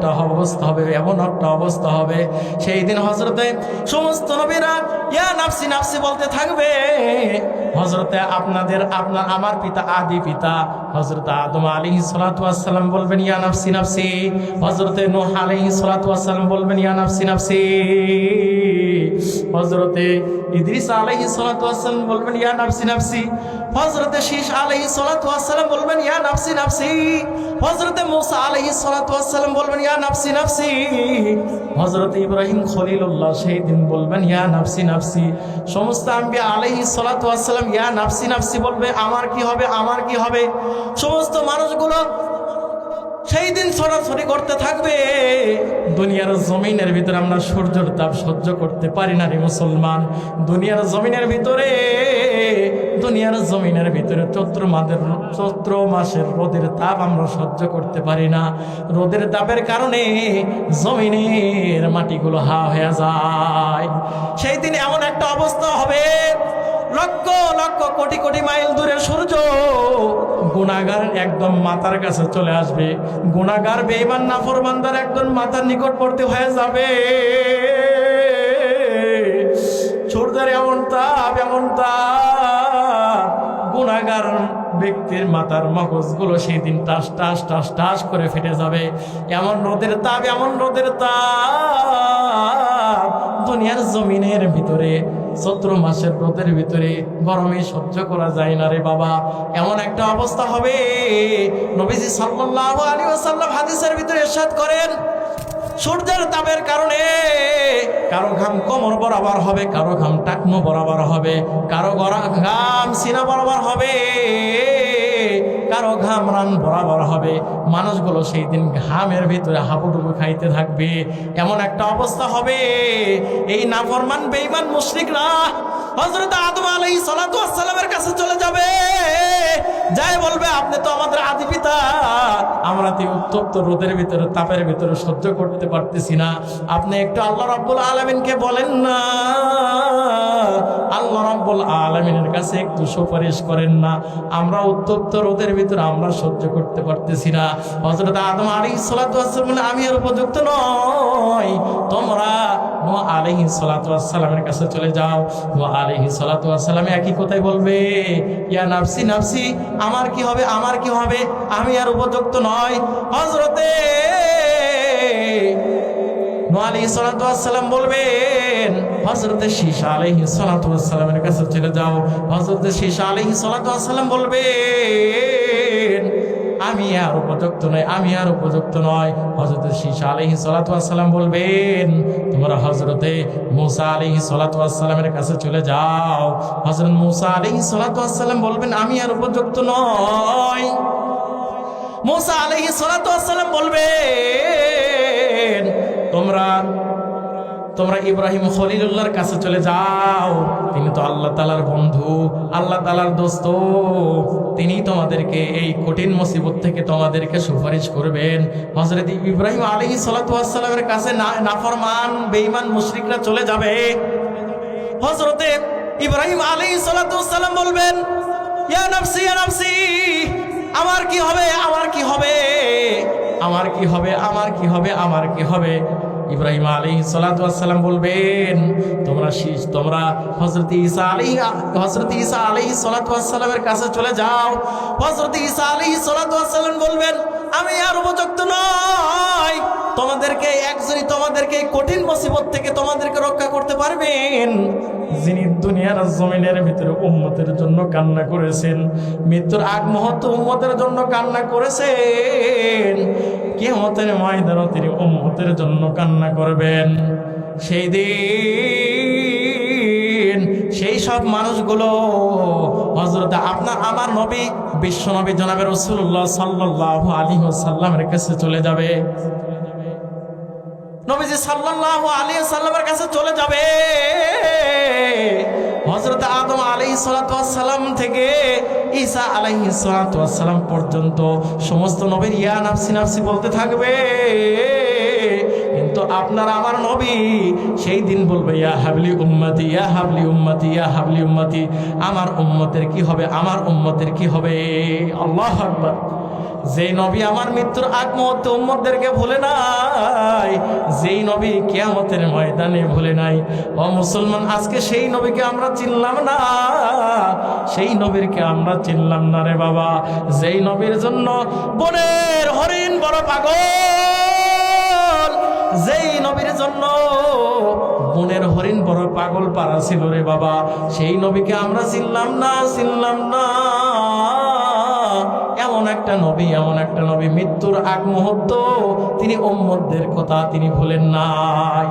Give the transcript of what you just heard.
একটা অবস্থা হবে, এমন একটা অবস্থা হবে। সেই দিন হজরতে সমস্ত নবীরা, ইয়া নাফসি নাফসি বলতে থাকবে। হজরতে আপনাদের, আপনার, আমার পিতা, আদি পিতা হজরত আদম আলী সালাতাম বলবেন, ইয়া নাফসি নাফসি হজরতে নোহ আলী সালাতাম বলবেন, ইয়া নাফসি নাফসি হজরতে ইদ্রিস আলাইহি সালাতাম বলবেন, ইয়া নাফসি নাফসি। হজরতে শীষ আলাইহি সালাতাম বলবেন, ইয়া নাফসি নাফসি। হজরতে মুসা আলাইহি সালাতাম বলবেন, ইয়া নাফসি নাফসি। হজরত ইব্রাহিম খলিলুল্লাহ সেই দিন বলবেন, ইয়া নাফসি নাফসি। সমস্ত আম্বিয়া আলাইহি সালাতাম ইয়া নাফসি নাফসি, বলবে, আমার কি হবে, আমার কি হবে? সমস্ত মানুষগুলো সেই দিন ছড়াছড়ি করতে থাকবে। দুনিয়ার জমিনের ভিতরে আমরা সূর্যের তাপ সহ্য করতে পারি না রে মুসলমান। দুনিয়ার জমিনের ভিতরে, দুনিয়ার জমিনের ভিতরে চৈত্র মাসের চৈত্র মাসের রোদের তাপ আমরা সহ্য করতে পারি না। রোদের তাপের কারণে জমিনের মাটিগুলো হা হয়ে যায়। সেই দিন এমন একটা অবস্থা হবে লক্ষ লক্ষ কোটি কোটি মাইল দূরে সূর্য। গুণাগার একদম মাথার কাছে চলে আসবে। গুণাগার বেইমান নাফরমানদার একদম মাথার নিকটবর্তী হয়ে যাবে। সূর্যের এমন তাপ এমন তাপ, গুণাগার ব্যক্তির মাথার মগজগুলো সেই দিন টাস টাস টাস টাস করে ফেটে যাবে। এমন রোদের তাপ, এমন রোদের তাপ দুনিয়ার জমিনের ভিতরে, চৈত্র মাসের রোদের ভিতরে গরমে সহ্য করা যায় না রে বাবা। এমন একটা অবস্থা হবে। নবীজি সাল্লাল্লাহু আলাইহি ওয়াসাল্লাম হাদিসের ভিতরে ইরশাদ করেন, সূর্যের তাপের কারণে কারও ঘাম কোমর বরাবর হবে, কারও ঘাম টাকনো বরাবর হবে, কারও ঘাম সিনা বরাবর হবে। কারও ঘাম রান বরাবর হবে। মানুষগুলো সেই দিন ঘামের ভিতরে হাবুডুবু খাইতে থাকবে। এমন একটা অবস্থা হবে। এই নাফরমান বেইমান মুশরিকরা হযরত আদম সালাতু সালামের কাছে চলে যাবে। যাই বলবে আপনি তো আমাদের আদি পিতা। আমরা তো উত্তপ্ত রোদের ভিতরে তাপের ভিতরে সহ্য করতে পারতেছি না। আপনি একটু আল্লাহ রাব্বুল আলামিনকে বলেন না। আল্লাহ রাব্বুল আলামিনের কাছে একটু সুপারিশ করেন না। আমরা উত্তপ্ত রোদের ভিতরে আমরা সহ্য করতে পারতেছি না। হযরত আদম আলাইহিস সালাতু ওয়াস বলে, আমি আর উপযুক্ত নয় তোমরা নো আলাইহি সালাতু ওয়াস সালামের কাছে চলে যাও। নো আলাইহি সালাতামে একই বলবে, ইয়া নাফসি নাফসি, আমার কি হবে, আমার কি হবে? আমি আর উপযুক্ত নয় হজরতে সালাম বলবেন হজরতে শীশা আলাইহি সালাতু ওয়াস কাছে চলে যাও। হযরতে শীশা আলাইহি সালাতু ওয়াস সালাম বলবেন আমি আর উপযুক্ত নয়, আমি আর উপযুক্ত নয়। হজরত শীশা আলহি সালাতাম বলবেন, তোমরা হজরতে মুসা আলহি সালাতামের কাছে চলে যাও। হজরত মুসা আলহি সালাতাম বলবেন, আমি আর উপযুক্ত নয়। মুসা আলহি সালাতাম বলবেন, তোমরা তোমরা ইব্রাহিম খলিলুল্লাহর কাছে চলে যাও। তিনি তো আল্লাহ তালার বন্ধু, আল্লাহ তালার দোস্ত। তিনি তোমাদেরকে এই কঠিন মুসিবত থেকে তোমাদেরকে সুপারিশ করবেন। হজরত ইব্রাহিম আলী সালাতামের কাছে নাফরমান, বেঈমান মুশরিকরা চলে যাবে। হজরতে ইব্রাহিম আলী সালাতাম বলবেন আমার কি হবে, আমার কি হবে? আমার কি হবে, আমার কি হবে, আমার কি হবে? ইব্রাহিম আলী সালাতাম বলবেন, তোমরা শীষ তোমরা হজরত ঈসা আলী হজরত ঈসা আলী সালাতামের কাছে চলে যাও। হজরত ঈসা আলী সালাতাম বলবেন, আমি আর উপযুক্ত নয় তোমাদেরকে একজনই তোমাদেরকে কঠিন মুসিবত থেকে তোমাদেরকে রক্ষা করতে পারবেন। যিনি দুনিয়ার জমিনের ভিতরে উম্মতের জন্য কান্না করেছেন, মৃত্যুর আগ মুহূর্ত উম্মতের জন্য কান্না করেছেন কেমতের ময়দানও তিনি উম্মতের জন্য কান্না করবেন। সেই দিন সেই সব মানুষগুলো হজরত আপনার আমার নবী, বিশ্ব নবী জনাবের রসুল্লাহ সাল্লাহ আলী সাল্লামের কাছে চলে যাবে। নবীজি সাল্লাল্লাহু আলাইহি সাল্লামের কাছে চলে যাবে। হযরত আদম সালাতু সালাম থেকে ঈসা আলাইহিস সালাম পর্যন্ত সমস্ত নবীর ইয়া নাফসি নাফসি বলতে থাকবে। কিন্তু আপনার আমার নবী সেই দিন বলবে, ইয়া হাবলি উম্মতি, ইয়া হাবলি উম্মতি, ইয়া হাবলি উম্মতি, আমার উম্মতের কি হবে? আমার উম্মতের কি হবে? আল্লাহ আকবার। যে নবী আমার মৃত্যুর আগ মুহূর্তে উম্মতদেরকে ভুলে না যেই নবী কিয়ামতের ময়দানে ভুলে নাই। ও মুসলমান, আজকে সেই নবীকে আমরা চিনলাম না, সেই নবীরকে আমরা চিনলাম না রে বাবা। যেই নবীর জন্য বনের হরিণ বড় পাগল, যেই নবীর জন্য বনের হরিণ বড় পাগল পারা ছিল রে বাবা। সেই নবীকে আমরা চিনলাম না চিনলাম না। নবী এমন একটা নবী মৃত্যুর আগ মুহূর্ত তিনি ওম্মদের কথা তিনি ভুলেন নাই।